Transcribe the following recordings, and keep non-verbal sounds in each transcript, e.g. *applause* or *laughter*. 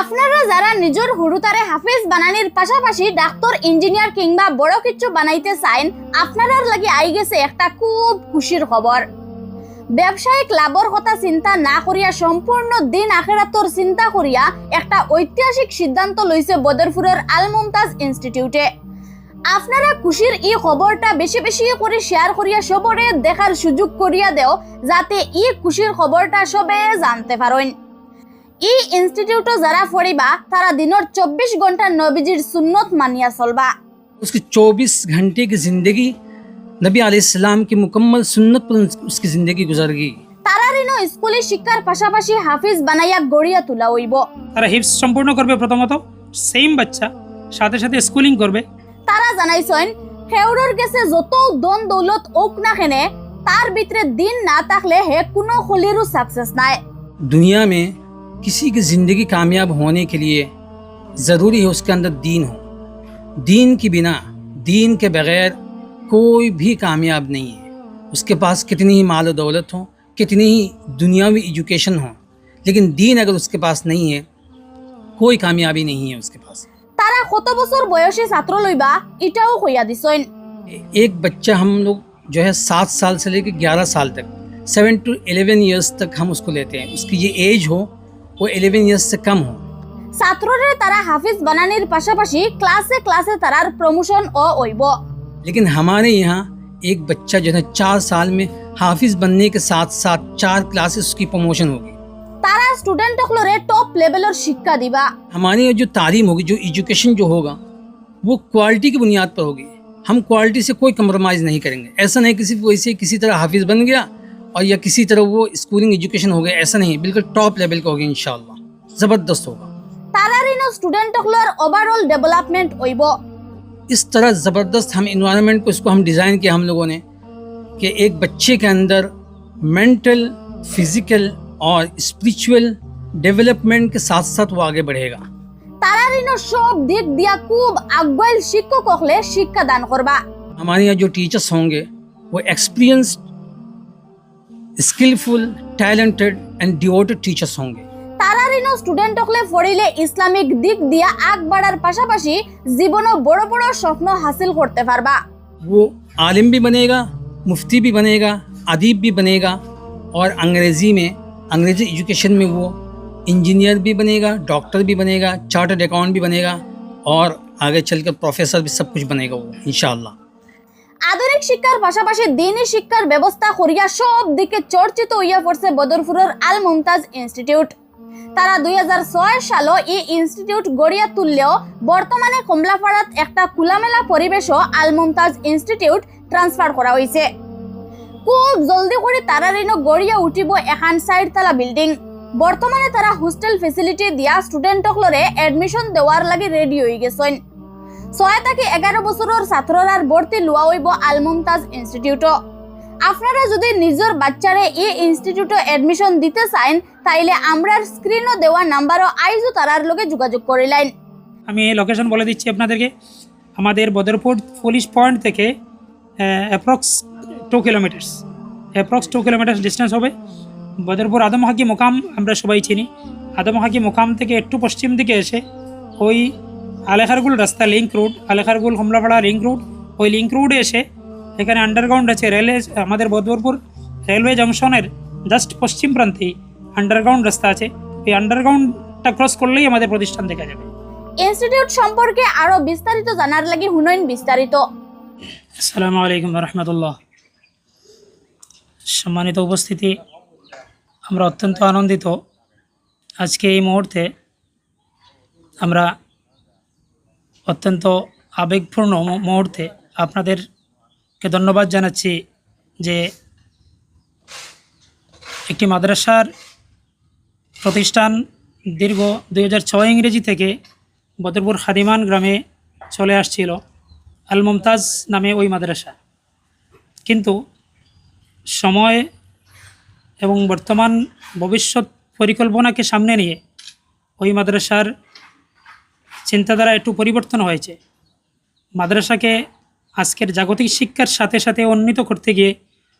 আপনারা যারা নিজের হুরুতারে হাফেজ বানানির পাশাপাশি ডাক্তার ইঞ্জিনিয়ার কিংবা বড় কিছু বানাইতে চাইন আপনারার লাগি আই গেছে একটা খুব খুশির খবর ব্যবসায়িক লাভর কথা চিন্তা না করিয়া সম্পূর্ণ দিন আখেরাতর চিন্তা করিয়া একটা ঐতিহাসিক সিদ্ধান্ত লইছে বদরপুরের আল মুমতাজ ইনস্টিটিউটে আপনারা খুশির এই খবরটা বেশি বেশি করে শেয়ার করিয়া সবরে দেখার সুযোগ করিয়া দেও, যাতে এই খুশির খবরটা সবে জানতে পারেন এই ইনস্টিটিউটও যারা পড়িবা তারা দিনের চব্বিশ ঘন্টা নবীজির সুন্নত মানিয়া চলবা उसकी 24 घंटे की ज़िंदगी नबी अलैहिस्सलाम की मुकम्मल सुन्नत पर उसकी ज़िंदगी गुजर गई তারারিনো স্কুলে শিক্ষার পাশাপাশি হাফিজ বানাইয়া গড়িয়া তোলা হইব তারা হিপস সম্পূর্ণ করবে প্রথমত সেম বাচ্চা সাথে সাথে স্কুলিং করবে তারা জানাইছেন হেউরর গেছে যত দন দৌলত ওক না খেনে তার ভিতরে দিন না থাকলে হে কোনো হলিরও সাকসেস নাই दुनिया में किसी की ज़िंदगी कामयाब होने के लिए ज़रूरी है उसके अंदर दीन हो दीन के बिना दीन के बगैर कोई भी कामयाब नहीं है उसके पास कितनी ही माल और दौलत हो कितनी ही दुनियावी एजुकेशन हो लेकिन दीन अगर उसके पास नहीं है कोई कामयाबी नहीं है उसके पास তারা কত বছর বয়সী ছাত্র লইবা এটাও কইয়া দিছেন एक बच्चा हम लोग जो है सात साल से लेकर ग्यारह साल तक सेवन टू एलेवन ईयर्स तक हम उसको लेते हैं उसकी ये एज हो वो एलेवन ईयर्स से कम हो ছাত্ররে তারা হাফিজ বানানির পাশাপাশি ক্লাসে ক্লাসে তারার প্রমোশন ও হইব लेकिन हमारे यहाँ एक बच्चा जो है चार साल में हाफिज बनने के साथ साथ चार क्लासेस उसकी प्रमोशन होगी তারা স্টুডেন্ট হলরে টপ লেভেলের শিক্ষা দিবা हमारे यहाँ जो तालीम होगी जो एजुकेशन जो होगा वो क्वालिटी की बुनियाद पर होगी हम क्वालिटी से कोई कम्प्रोमाइज़ नहीं करेंगे ऐसा नहीं किसी वैसे किसी तरह हाफिज बन गया और या किसी तरह वो स्कूलिंग एजुकेशन हो गया ऐसा नहीं बिल्कुल टॉप लेवल का होगा इन ज़बरदस्त होगा তারারিনো স্টুডেন্ট হলর ওভারঅল ডেভেলপমেন্ট হইব इस तरह ज़बरदस्त हम इन्वायरमेंट को इसको हम डिज़ाइन किया हम लोगों ने कि एक बच्चे के अंदर मेंटल फिजिकल और स्पिरिचुअल डेवलपमेंट के साथ साथ वो आगे बढ़ेगा তারারিনো সব দিক দিয়া খুব আগুয়াইল শিক্ষক হলে শিক্ষা দান করবা हमारे यहाँ जो टीचर्स होंगे वो experienced skillful talented and devoted teachers होंगे তারারিনো স্টুডেন্ট হলে পড়িলে ইসলামিক দিক দিয়া আগ বাড়ার পাশাপাশি জীবনও বড় বড় স্বপ্ন হাসিল করতে পারবা वो आलिम भी बनेगा मुफ्ती भी बनेगा अदीब भी बनेगा और अंग्रेज़ी में अंग्रेज़ी एजुकेशन में वो इंजीनियर भी बनेगा डॉक्टर भी बनेगा चार्टर्ड अकाउंट भी बनेगा और आगे चलकर प्रोफेसर भी सब कुछ बनेगा वो इन আধুনিক শিক্ষার পাশাপাশি দিনী শিক্ষার ব্যবস্থা করিয়া সব দিকে চর্চিত হইয়া পড়ছে বদরপুরের আল মুমতাজ ইনস্টিটিউট। তারা দুই হাজার ছয় সালও এই ইনস্টিটিউট গড়িয়া তুললেও বর্তমানে কমলাপাড়াত একটা খোলামেলা পরিবেশও আল মুমতাজ ইনস্টিটিউট ট্রান্সফার করা হয়েছে খুব জলদি করে তারা ঋণ গড়িয়া উঠিব এখান সাইড তালা বিল্ডিং। বর্তমানে তারা হোস্টেল ফেসিলিটি দিয়া স্টুডেন্টসকলরে এডমিশন দেওয়ার লাগি রেডি হয়ে গেছেন। থেকে এগারো বছরের ছাত্ররার ভর্তি লওয়া হইব আলমুমতাজ ইনস্টিটিউটও আপনারা যদি নিজের বাচ্চারে এই ইনস্টিটিউটে এডমিশন দিতে চান তাইলে আমরার স্ক্রিনও দেওয়া নাম্বারও আইজও তারার লগে যোগাযোগ করিলাইন আমি এই লোকেশন বলে দিচ্ছি আপনাদেরকে। আমাদের বদরপুর পুলিশ পয়েন্ট থেকে approx two kilometres approx two kilometres distance হবে। বদরপুর আদমহাকি মোকাম আমরা সবাই চিনি। আদমহাকি মোকাম থেকে একটু পশ্চিম দিকে এসে ওই আলেখারগুল রাস্তা link route Alekhargul Kamalapara link route ওই লিঙ্ক রুটে এসে এখানে আন্ডারগ্রাউন্ড আছে রেলওয়ে আমাদের বদরপুর রেলওয়ে জংশনের জাস্ট পশ্চিম প্রান্তে আন্ডারগ্রাউন্ড রাস্তা আছে। ওই আন্ডারগ্রাউন্ডটা ক্রস করলেই আমাদের প্রতিষ্ঠান দেখা যাবে। ইনস্টিটিউট সম্পর্কে আরও বিস্তারিত জানার লাগি হুনইন বিস্তারিত। আসসালামু আলাইকুম রহমতুল্লাহ সম্মানিত উপস্থিতি আমরা অত্যন্ত আনন্দিত। আজকে এই মুহূর্তে আমরা অত্যন্ত আবেগপূর্ণ মুহূর্তে আপনাদেরকে ধন্যবাদ জানাচ্ছি যে একটি মাদ্রাসার প্রতিষ্ঠান দীর্ঘ দুই হাজার ছয় ইংরেজি থেকে বদরপুর খাদিমান গ্রামে চলে আসছিল আল মমতাজ নামে ওই মাদ্রাসা। কিন্তু সময় এবং বর্তমান ভবিষ্যৎ পরিকল্পনাকে সামনে নিয়ে ওই মাদ্রাসার চিন্তাধারা একটু পরিবর্তন হয়েছে। মাদ্রাসাকে আজকের জাগতিক শিক্ষার সাথে সাথে উন্নীত করতে গিয়ে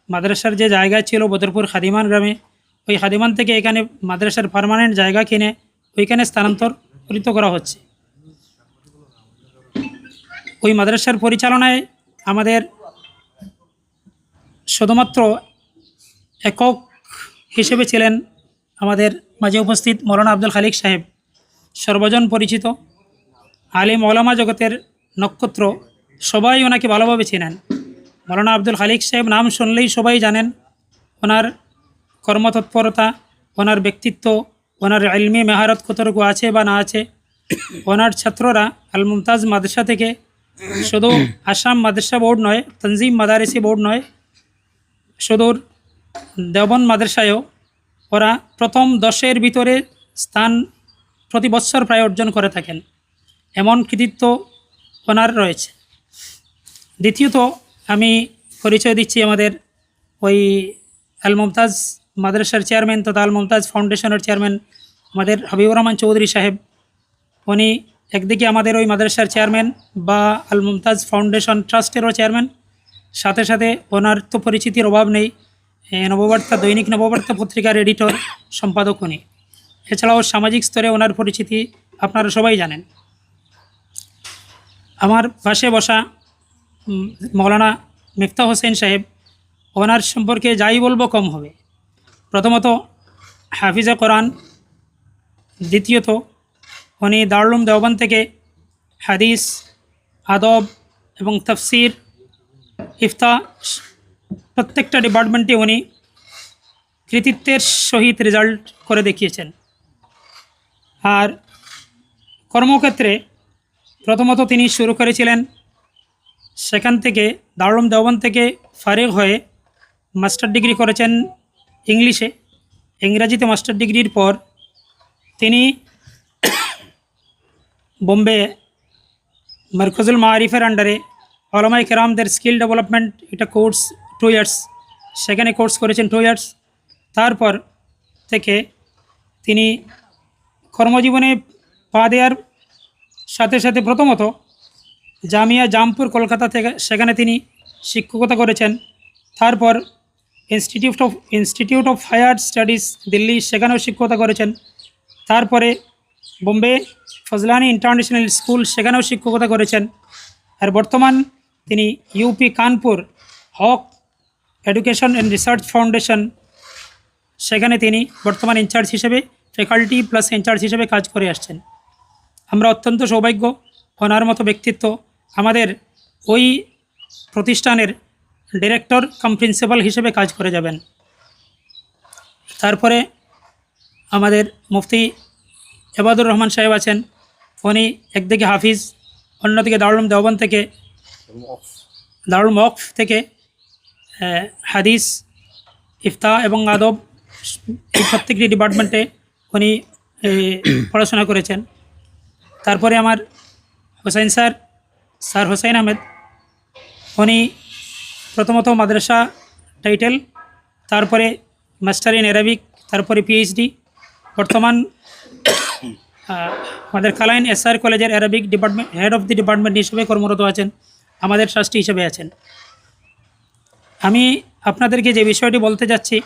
মাদ্রাসার যে জায়গা ছিল বদরপুর খাদিমান গ্রামে, ওই খাদিমান থেকে এখানে মাদ্রাসার পার্মানেন্ট জায়গা কিনে ওইখানে স্থানান্তর পরিত করা হচ্ছে। ওই মাদ্রাসার পরিচালনায় আমাদের শুধুমাত্র একক হিসেবে ছিলেন আমাদের মাঝে উপস্থিত মৌলানা আব্দুল খালিক সাহেব, সর্বজন পরিচিত। আলিম ওলামা জগতের নক্ষত্র সবাই ওনাকে ভালোভাবে চেনেন। মৌলানা আব্দুল খালিক সাহেব নাম শুনলেই সবাই জানেন। ওনার কর্মতৎপরতা, ওনার ব্যক্তিত্ব, ওনার ইলমি মেহারত কতটুকু আছে বা না আছে। ওনার ছাত্ররা আল মুমতাজ মাদ্রাসা থেকে শুধু আসাম মাদ্রাসা বোর্ড নয়, তনজিম মাদারিসি বোর্ড নয়, সুদূর দেবন মাদ্রাসায়ও ওরা প্রথম দশের ভিতরে স্থান প্রতি বৎসর প্রায় অর্জন করে থাকেন। এমন কৃতিত্ব ওনার রয়েছে। দ্বিতীয়ত, আমি পরিচয় দিচ্ছি আমাদের ওই আল মুমতাজ মাদ্রাসার চেয়ারম্যান তথা আল মুমতাজ ফাউন্ডেশনের চেয়ারম্যান আমাদের হাবিবুর রহমান চৌধুরী সাহেব। উনি একদিকে আমাদের ওই মাদ্রাসার চেয়ারম্যান বা আল মুমতাজ ফাউন্ডেশন ট্রাস্টেরও চেয়ারম্যান। সাথে সাথে ওনার তো পরিচিতির অভাব নেই নববার্তা, দৈনিক নববার্তা পত্রিকার এডিটর, সম্পাদক উনি। এছাড়াও সামাজিক স্তরে ওনার পরিচিতি আপনারা সবাই জানেন। আমার পাশে বসা মৌলানা মিফতা হোসেন সাহেব, ওনার সম্পর্কে যাই বলব কম হবে। প্রথমত, হাফিজা কোরআন। দ্বিতীয়ত, উনি দারুলুম দেওবান থেকে হাদিস, আদব এবং তফসির ইফতা প্রত্যেকটা ডিপার্টমেন্টে উনি কৃতিত্বের সহিত রেজাল্ট করে দেখিয়েছেন। আর কর্মক্ষেত্রে প্রথমত তিনি শুরু করেছিলেন সেখান থেকে দারুলুম দেওবান থেকে ফারিগ হয়ে মাস্টার ডিগ্রি করেছেন ইংলিশে। ইংরাজিতে মাস্টার ডিগ্রির পর তিনি বোম্বে মার্কজুল মারিফের আন্ডারে ওলামাই কেরামদের স্কিল ডেভেলপমেন্ট একটা কোর্স টু ইয়ার্স সেখানে কোর্স করেছেন টু ইয়ার্স তারপর থেকে তিনি কর্মজীবনে পা দেওয়ার সাথে সাথে প্রথমত জামিয়া জামপুর, কলকাতা থেকে সেখানে তিনি শিক্ষকতা করেছেন। তারপর institute of institute of higher studies Delhi সেখানেও শিক্ষকতা করেছেন। তারপরে বোম্বে ফজলানি ইন্টারন্যাশনাল স্কুল সেখানেও শিক্ষকতা করেছেন। আর বর্তমান তিনি UP Kanpur Haq education and research foundation সেখানে তিনি বর্তমান ইনচার্জ হিসেবে, ফ্যাকাল্টি প্লাস ইনচার্জ হিসেবে কাজ করে আসছেন। আমরা অত্যন্ত সৌভাগ্য ওনার মতো ব্যক্তিত্ব। আমাদের ওই প্রতিষ্ঠানের ডিরেক্টর কাম প্রিন্সিপাল হিসেবে কাজ করে যাবেন। তারপরে আমাদের মুফতি এবাদুর রহমান সাহেব আছেন। উনি একদিকে হাফিজ, অন্যদিকে দারুল দেওবন থেকে, দারুল মকফ থেকে হাদিস ইফতা এবং আদব এই প্রত্যেকটি ডিপার্টমেন্টে উনি পড়াশোনা করেছেন। তারপরে আমার হোসেন স্যার স্যার হোসেন আহমেদ, উনি প্রথমত মাদ্রাসা টাইটেল, তারপরে মাস্টার ইন অ্যারাবিক তারপরে পিএইচডি, বর্তমান আমাদের কালাইন এসআর কলেজের Arabic department, head of the department হিসেবে কর্মরত আছেন, আমাদের ট্রাস্টি হিসেবে আছেন। আমি আপনাদেরকে যে বিষয়টি বলতে যাচ্ছি,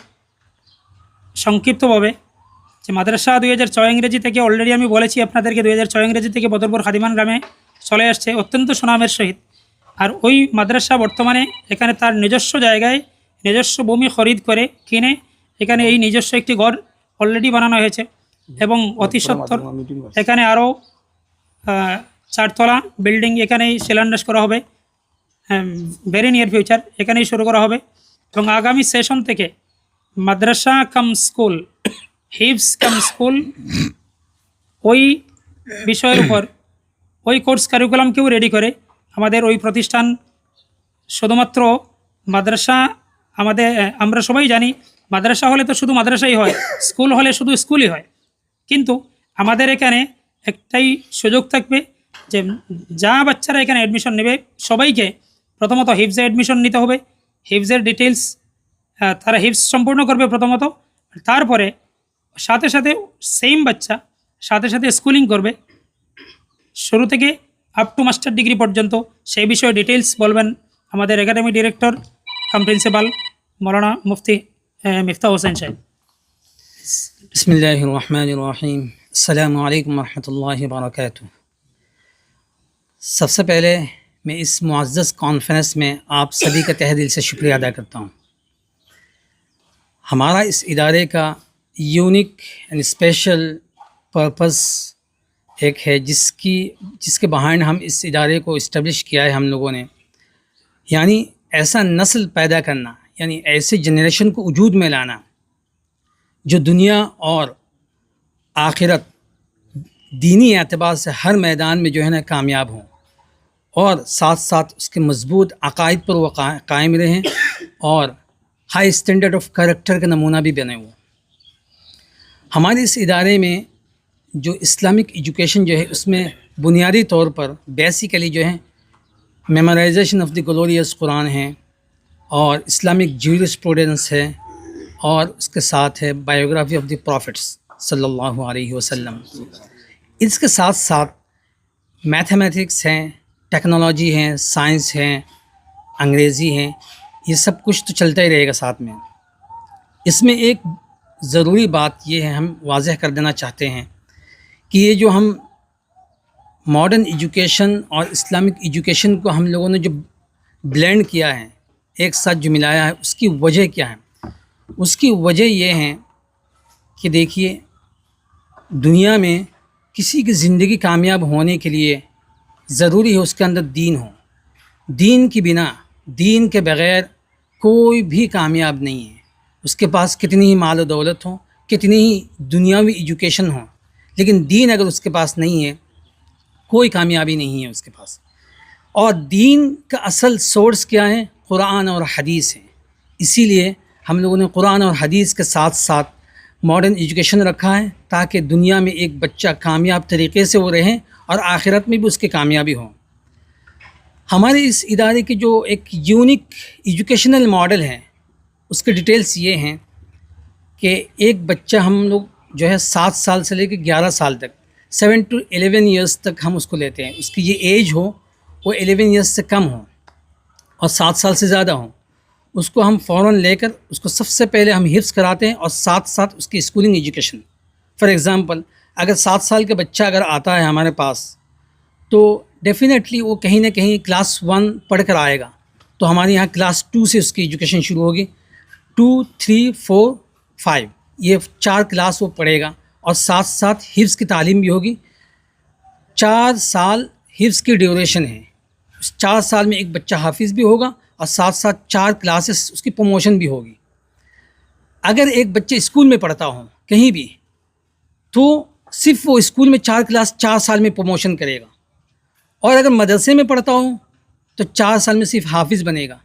সংক্ষিপ্তভাবে যে মাদ্রাসা দুই হাজার ছয় ইংরেজি থেকে অলরেডি আমি বলেছি আপনাদেরকে দুই হাজার ছয় ইংরেজি থেকে বদরপুর খাদিমান গ্রামে চলে আসছে অত্যন্ত সুনামের সহিত। আর ওই মাদ্রাসা বর্তমানে এখানে তার নিজস্ব জায়গায় নিজস্ব ভূমি খরিদ করে কিনে এখানে এই নিজস্ব একটি ঘর অলরেডি বানানো হয়েছে এবং অতি সত্তর এখানে আরও চারতলা বিল্ডিং এখানেই শিলান্যাস করা হবে ভেরি নিয়ার ফিউচার এখানেই শুরু করা হবে এবং আগামী সেশন থেকে মাদ্রাসা কাম স্কুল হিপস কাম স্কুল, ওই বিষয়ের উপর, ওই কোর্স কারিকুলামকেও রেডি করে। আমাদের ওই প্রতিষ্ঠান শুধুমাত্র মাদ্রাসা, আমাদের আমরা সবাই জানি, মাদ্রাসা হলে তো শুধু মাদ্রাসাই হয়, স্কুল হলে শুধু স্কুলই হয়। কিন্তু আমাদের এখানে একটাই সুযোগ থাকবে যে যা বাচ্চারা এখানে অ্যাডমিশন নেবে, সবাইকে প্রথমত হিপসে অ্যাডমিশন নিতে হবে। হিপসের ডিটেলস তারা হিপস সম্পূর্ণ করবে প্রথমত। তারপরে সাথে साथे সেম বাচ্চা সাথে সাথে স্কুলিং করবে শুরু থেকে আপ টু মাস্টার विषय डिटेल्स সেই हमारे ডিটেলস বলবেন আমাদের একাডেমি मौलाना मुफ्ती প্রিন্সিপাল हुसैन মুফতি মিফতা হোসেন সাহেব বিসমিল্লাহ রহমান রহিম আসসালামু আলাইকুম রহমতুল্লাহ বরকাত सबसे पहले मैं इस मुआज़ कॉन्फ्रेंस में आप सभी का तह दिल से शुक्रिया अदा करता हूँ हमारा इस इदारे का यूनिक एंड स्पेशल पर्पस एक है जिसकी, जिसके बहाइंड हम इस इदारे को इस्टबलिश किया है हम लोगों ने। यानी ऐसा नस्ल पैदा करना, यानी ऐसे जनरेशन को वजूद में लाना, जो दुनिया और आखिरत दीनी एतबार से हर मैदान में जो है ना कामयाब हों और साथ साथ उसके मज़बूत अकायद पर वो कायम रहें और हाई स्टैंडर्ड ऑफ़ करेक्टर का नमूना भी बने वो हमारे इस इदारे में जो इस्लामिक एजुकेशन जो है, उसमें बुनियादी तौर पर बेसिकली जो है memorisation of the glorious Quran है, और इस्लामिक जूरिस्प्रूडेंस है, और उसके साथ है बायोग्राफी ऑफ़ द प्रॉफिट्स सल्लल्लाहु अलैहि वसल्लम। इसके साथ साथ मैथमेटिक्स हैं टेक्नोलॉजी हैं साइंस हैं, अंग्रेज़ी हैं, ये सब कुछ तो चलता ही रहेगा साथ में। इसमें एक ज़रूरी बात ये है, हम वाजह कर देना चाहते हैं कि ये जो हम मॉडर्न एजुकेशन और इस्लामिक एजुकेशन को हम लोगों ने जो ब्लेंड किया है, एक साथ जो मिलाया है, उसकी वजह क्या है? उसकी वजह ये है कि देखिए, दुनिया में किसी की ज़िंदगी कामयाब होने के लिए ज़रूरी है उसके अंदर दीन हो। दीन के बिना, दीन के बग़ैर कोई भी कामयाब नहीं है। उसके पास कितनी ही माल दौलत हो, कितनी ही दुनियावी एजुकेशन हो, लेकिन दीन अगर उसके पास नहीं है, कोई कामयाबी नहीं है उसके पास। और दीन का असल सोर्स क्या है? कुरान और हदीस है। इसीलिए हम लोगों ने कुरान और हदीस के साथ साथ मॉडर्न एजुकेशन रखा है, ताकि दुनिया में एक बच्चा कामयाब तरीके से वो रहे और आखिरत में भी उसकी कामयाबी हो। हमारे इस इदारे की जो एक यूनिक एजुकेशनल मॉडल है उसके डिटेल्स ये हैं कि एक बच्चा हम लोग जो है सात साल से लेकर ग्यारह साल तक सेवन टू एलेवन ईयर्स तक हम उसको लेते हैं। उसकी ये एज हो, वो एलेवन ईयर्स से कम हो और सात साल से ज़्यादा हो। उसको हम फ़ौर लेकर उसको सबसे पहले हम हिफ्स कराते हैं और साथ साथ उसकी स्कूलिंग एजुकेशन फॉर एग्ज़ाम्पल अगर सात साल का बच्चा अगर आता है हमारे पास तो डेफिनेटली वो कहीं ना कहीं क्लास वन पढ़ कर आएगा। तो हमारे यहाँ क्लास टू से उसकी एजुकेशन शुरू होगी। Two, three, four, five. ये चार क्लास वो पढ़ेगा और साथ साथ हिफ्स की तालीम भी होगी। चार साल हिफ्स की ड्यूरेशन है। उस चार साल में एक बच्चा हाफिज़ भी होगा और साथ साथ चार क्लासेस उसकी प्रमोशन भी होगी। अगर एक बच्चे स्कूल में पढ़ता हो, कहीं भी तो सिर्फ़ वो स्कूल में चार क्लास चार साल में प्रमोशन करेगा। और अगर मदरसे में पढ़ता हो तो चार साल में सिर्फ़ हाफिज़ बनेगा।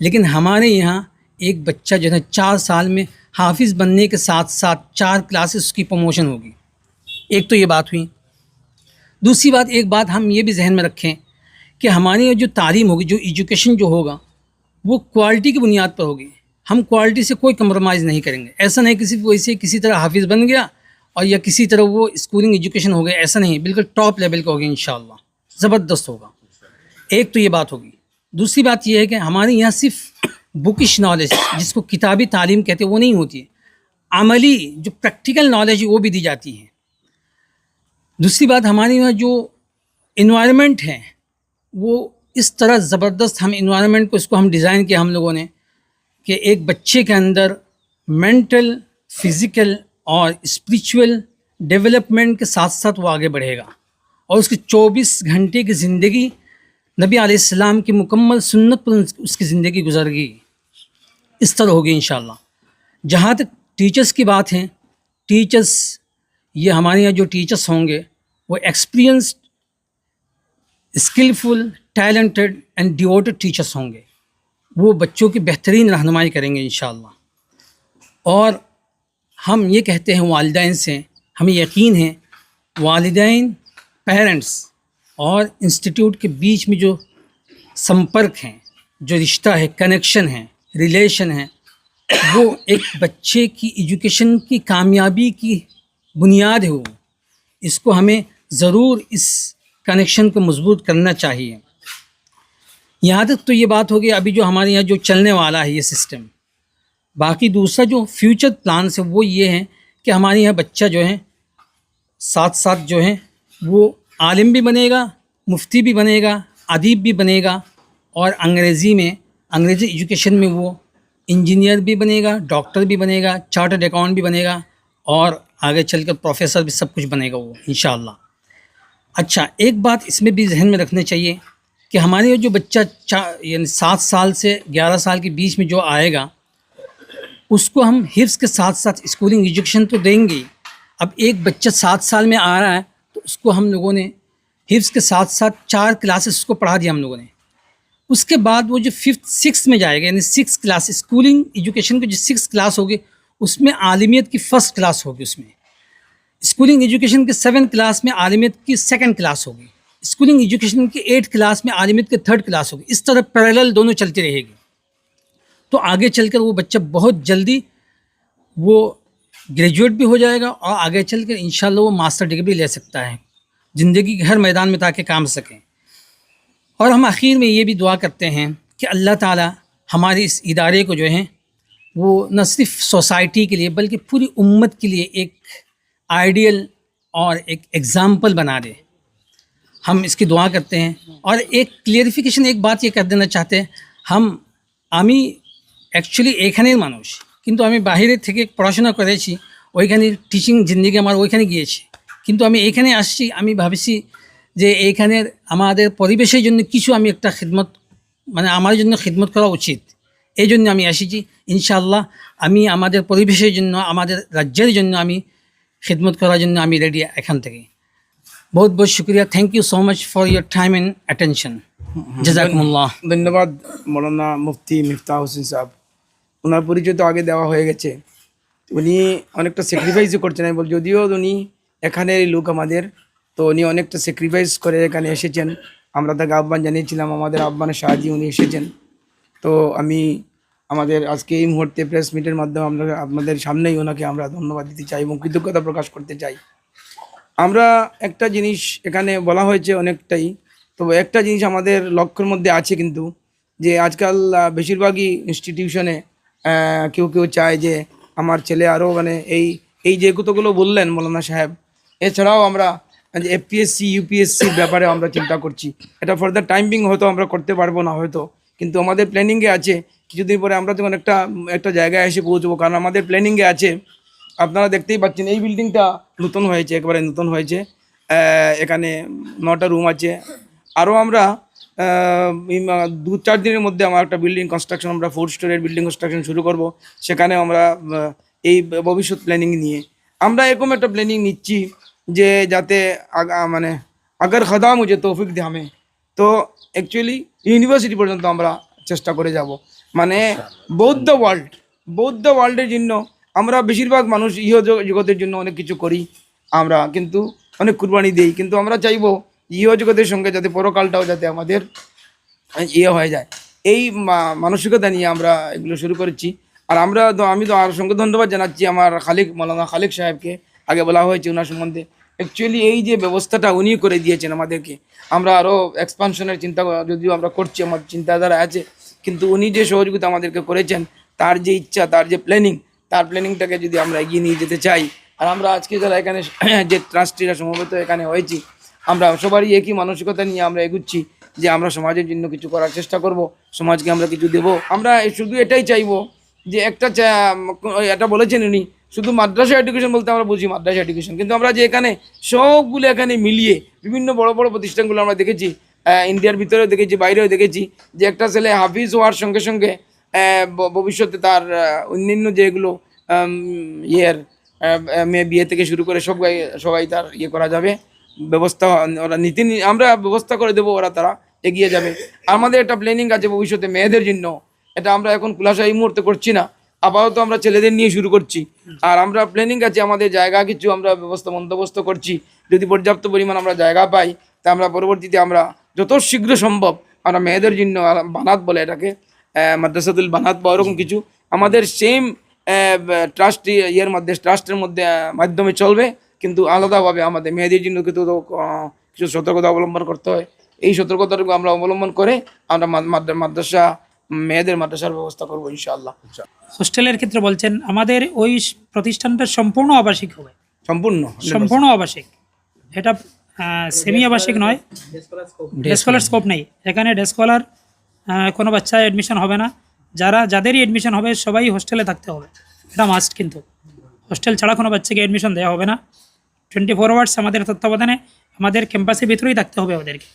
लेकिन हमारे यहाँ एक बच्चा जो है चार साल में हाफिज़ बनने के साथ साथ चार क्लासेस उसकी प्रमोशन होगी। एक तो ये बात हुई। दूसरी बात, एक बात हम ये भी जहन में रखें कि हमारी जो तालीम होगी, जो एजुकेशन जो होगा, वो क्वालिटी की बुनियाद पर होगी। हम क्वालिटी से कोई कम्प्रोमाइज़ नहीं करेंगे। ऐसा नहीं किसी वैसे किसी तरह हाफिज़ बन गया और या किसी तरह वो स्कूलिंग एजुकेशन हो गया, ऐसा नहीं। बिल्कुल टॉप लेवल का होगी इन ज़बरदस्त होगा। एक तो ये बात होगी। दूसरी बात यह है कि हमारे यहाँ सिर्फ़ बुकिश नॉलेज जिसको किताबी तालीम कहते हैं, वो नहीं होती है। अमली जो प्रैक्टिकल नॉलेज है, वो भी दी जाती है। दूसरी बात, हमारे यहाँ जो इन्वायरमेंट है, वो इस तरह ज़बरदस्त हम इन्वायरमेंट को, इसको हम डिज़ाइन किया हम लोगों ने, कि एक बच्चे के अंदर मेंटल फ़िज़िकल और स्पिरिचुअल डेवलपमेंट के साथ साथ वो आगे बढ़ेगा। और उसकी 24 घंटे की ज़िंदगी नबी आसमाम की मुकम्मल सुन्नत पर उसकी ज़िंदगी गुजर गई। इस तरह होगी इन जहाँ तक टीचर्स की बात है टीचर्स ये हमारे यहाँ जो टीचर्स होंगे, वो experienced skilful talented and devoted teachers होंगे। वो बच्चों की बेहतरीन रहनुमाई करेंगे इन और हम ये कहते हैं, वालदेन से हमें यकीन है, वालदेन पेरेंट्स और इंस्टीट्यूट के बीच में जो संपर्क हैं, जो रिश्ता है कनेक्शन है रिलेशन है, वो एक बच्चे की एजुकेशन की कामयाबी की बुनियाद है इसको हमें ज़रूर इस कनेक्शन को मज़बूत करना चाहिए। यहाँ तक तो ये बात होगी अभी जो हमारे यहाँ जो चलने वाला है ये सिस्टम बाकी दूसरा जो फ्यूचर प्लान है वो ये है कि हमारे यहाँ बच्चा जो है साथ साथ जो है, वो आलिम भी बनेगा, मुफ्ती भी बनेगा, अदीब भी बनेगा और अंग्रेज़ी में अंग्रेज़ी एजुकेशन में वो इंजीनियर भी बनेगा, डॉक्टर भी बनेगा, चार्टर्ड अकाउंट भी बनेगा और आगे चलकर प्रोफेसर भी सब कुछ बनेगा वो इन अच्छा एक बात इसमें भी जहन में रखना चाहिए कि हमारे जो बच्चा चा, यानी सात साल से ग्यारह साल के बीच में जो आएगा, उसको हम हिफ्स के साथ साथ स्कूलिंग एजुकेशन तो देंगे। अब एक बच्चा सात साल में आ रहा है तो उसको हम लोगों ने हिफ्स के साथ साथ चार क्लासेस उसको पढ़ा दिया हम लोगों ने उसके बाद वो जो फिफ्थ सिक्स में जाएगा, यानी सिक्स क्लास स्कूलिंग एजुकेशन की जो सिक्स क्लास होगी, उसमें आलिमियत की फ़र्स्ट क्लास होगी उसमें। स्कूलिंग एजुकेशन के सेवन क्लास में आलिमियत की सेकेंड क्लास होगी। स्कूलिंग एजुकेशन की एट क्लास में आलिमियत की थर्ड क्लास होगी। इस तरह पैरेलल दोनों चलती रहेगी। तो आगे चलकर वो बच्चा बहुत जल्दी वो ग्रेजुएट भी हो जाएगा और आगे चलकर इंशाल्लाह वो मास्टर डिग्री ले सकता है। ज़िंदगी के हर मैदान में ताकि काम सकें। और हम आखिर में ये भी दुआ करते हैं कि अल्लाह ताला हमारे इस इदारे को जो है वो न सिर्फ सोसाइटी के लिए बल्कि पूरी उम्मत के लिए एक आइडियल और एक एग्ज़ाम्पल बना दे हम इसकी दुआ करते हैं और एक ক্লিয়ারিফিকেশন এক বাত ये कर देना चाहते हैं हम আমি অ্যাকচুয়ালি এখানের মানুষ কিন্তু আমি বাইরে থেকে পড়াশোনা করেছি ওইখানে টিচিং জিন্দিগি আমার ওইখানে গিয়েছে কিন্তু আমি এখানে আসছি আমি ভাবছি যে এইখানের আমাদের পরিবেশের জন্য কিছু আমি একটা খিদমত মানে আমার জন্য খিদমত করা উচিত। এই জন্য আমি এসেছি ইনশাআল্লাহ আমি আমাদের পরিবেশের জন্য আমাদের রাজ্যের জন্য আমি খিদমত করার জন্য আমি রেডি এখান থেকে। বহুত বহুত শুক্রিয়া। Thank you so much for your time and attention জাজাকুমুল্লাহ। ধন্যবাদ মৌলানা মুফতি মিফতা হোসেন সাহেব। ওনার পরিচয় তো আগে দেওয়া হয়ে গেছে। উনি অনেকটা স্যাক্রিফাইসও করছেন আমি বল যদিও উনি এখানের লোক আমাদের। তো উনি অনেকটা স্যাক্রিফাইস করে এখানে এসেছেন। আমরা তাকে আহ্বান জানিয়েছিলাম, আমাদের আহ্বানের সাহায্যে উনি এসেছেন। তো আমি আমাদের আজকে এই মুহূর্তে প্রেস মিটের মাধ্যমে আমরা আপনাদের সামনেই ওনাকে আমরা ধন্যবাদ দিতে চাই এবং কৃতজ্ঞতা প্রকাশ করতে চাই। আমরা একটা জিনিস এখানে বলা হয়েছে অনেকটাই তো একটা জিনিস আমাদের লক্ষ্যের মধ্যে আছে কিন্তু, যে আজকাল বেশিরভাগই ইনস্টিটিউশনে কেউ কেউ চায় যে আমার ছেলে আরও মানে এই এই যে কতগুলো বললেন মৌলানা সাহেব, এছাড়াও আমরা এফপিএসসি ইউপিএসসির ব্যাপারে আমরা চিন্তা করছি। এটা ফার্দার টাইমিং হয়তো আমরা করতে পারব না হয়তো। কিন্তু আমাদের প্ল্যানিংয়ে আছে, কিছুদিন পরে আমরা যখন একটা একটা জায়গায় এসে পৌঁছবো, কারণ আমাদের প্ল্যানিংয়ে আছে, আপনারা দেখতেই পাচ্ছেন এই বিল্ডিংটা নতুন হয়েছে, একেবারে নতুন হয়েছে। এখানে নটা রুম আছে। আরও আমরা দু চার দিনের মধ্যে আমার একটা বিল্ডিং কনস্ট্রাকশন আমরা ফোর স্টোরের বিল্ডিং কনস্ট্রাকশন শুরু করব। সেখানে আমরা এই ভবিষ্যৎ প্ল্যানিং নিয়ে। আমরা এরকম একটা প্ল্যানিং নিচ্ছি। যে যাতে মানে আগার খদা মুঝে তৌফিক হামে। তো অ্যাকচুয়ালি ইউনিভার্সিটি পর্যন্ত আমরা চেষ্টা করে যাব। মানে বৌদ্ধ ওয়ার্ল্ড বৌদ্ধ ওয়ার্ল্ডের জন্য আমরা বেশিরভাগ মানুষ ইহ জগ- জগতের জন্য অনেক কিছু করি আমরা। কিন্তু অনেক কুরবানি দিই। কিন্তু আমরা চাইব ইহ জগতের সঙ্গে যাতে পরকালটাও যাতে আমাদের ইয়ে হয়ে যায়। এই মানসিকতা নিয়ে আমরা এগুলো শুরু করেছি। আর আমরা তো, আমি তো আর সঙ্গে ধন্যবাদ জানাচ্ছি আমার খালিক মৌলানা খালিক সাহেবকে। আগে বলা হয়েছে ওনার সম্বন্ধে। অ্যাকচুয়ালি এই যে ব্যবস্থাটা উনি করে দিয়েছেন আমাদেরকে। আমরা আরও এক্সপানশনের চিন্তা যদিও আমরা করছি, আমার চিন্তাধারা আছে, কিন্তু উনি যে সহযোগিতা আমাদেরকে করেছেন, তার যে ইচ্ছা, তার যে প্ল্যানিং তার প্ল্যানিংটাকে যদি আমরা এগিয়ে নিয়ে যেতে চাই, আর আমরা আজকে যারা এখানে *clears throat* যে ট্রাস্টিরা সমবেত এখানে হয়েছি, আমরা সবারই একই মানসিকতা নিয়ে আমরা এগুচ্ছি, যে আমরা সমাজের জন্য কিছু করার চেষ্টা করব, সমাজকে আমরা কিছু দেব। আমরা শুধু এটাই চাইব যে একটা এটা বলেছেন উনি শুধু মাদ্রাসা এডুকেশন বলতে আমরা বুঝি মাদ্রাসা এডুকেশন কিন্তু আমরা যে এখানে সবগুলো এখানে মিলিয়ে বিভিন্ন বড় বড় প্রতিষ্ঠানগুলো আমরা দেখেছি ইন্ডিয়ার ভিতরেও দেখেছি, বাইরেও দেখেছি, যে একটা ছেলে হাফিজ হওয়ার সঙ্গে সঙ্গে ভবিষ্যতে তার অন্যান্য যেগুলো ইয়ের মেয়ে বিয়ে থেকে শুরু করে সব সবাই তার ইয়ে করা যাবে। ব্যবস্থা, ওরা নীতি আমরা ব্যবস্থা করে দেবো ওরা, তারা এগিয়ে যাবে। আমাদের একটা প্ল্যানিং আছে ভবিষ্যতে মেয়েদের জন্য। এটা আমরা এখন খুলাসা এই মুহূর্তে করছি না। আপাতত আমরা ছেলেদের নিয়ে শুরু করছি। আর আমরা প্ল্যানিং আছে আমাদের জায়গা কিছু আমরা ব্যবস্থা বন্দোবস্ত করছি। যদি পর্যাপ্ত পরিমাণ আমরা জায়গা পাই তা আমরা পরবর্তীতে আমরা যত শীঘ্র সম্ভব আমরা মেয়েদের জন্য বানাত বলে এটাকে আহ, মাদ্রাসাতুল বানাত বা ওরকম কিছু আমাদের সেম ট্রাস্ট ইয়ের মধ্যে ট্রাস্টের মধ্যে মাধ্যমে চলবে। কিন্তু আলাদাভাবে আমাদের মেয়েদের জন্য কিন্তু কিছু সতর্কতা অবলম্বন করতে হয়। এই সতর্কতাটুকু আমরা অবলম্বন করে আমরা মাদ্রাসা মেয়েদের মাদ্রাসার ব্যবস্থা করব ইনশাআল্লাহ। হোস্টেলের ক্ষেত্রে বলছেন আমাদের ওই প্রতিষ্ঠানটা সম্পূর্ণ আবাসিক হবে। সম্পূর্ণ সম্পূর্ণ আবাসিক। এটা সেমি আবাসিক নয় ডেস্কলার স্কোপ নেই। এখানে ডেস্কলার কোনো বাচ্চা অ্যাডমিশন হবে না। যারা যাদেরই অ্যাডমিশন হবে সবাই হোস্টেলে থাকতে হবে। এটা মাস্ট কিন্তু। হোস্টেল ছাড়া কোনো বাচ্চাকে অ্যাডমিশন দেওয়া হবে না। টোয়েন্টি ফোর আওয়ার্স আমাদের তত্ত্বাবধানে আমাদের ক্যাম্পাসের ভিতরেই থাকতে হবে ওদেরকে।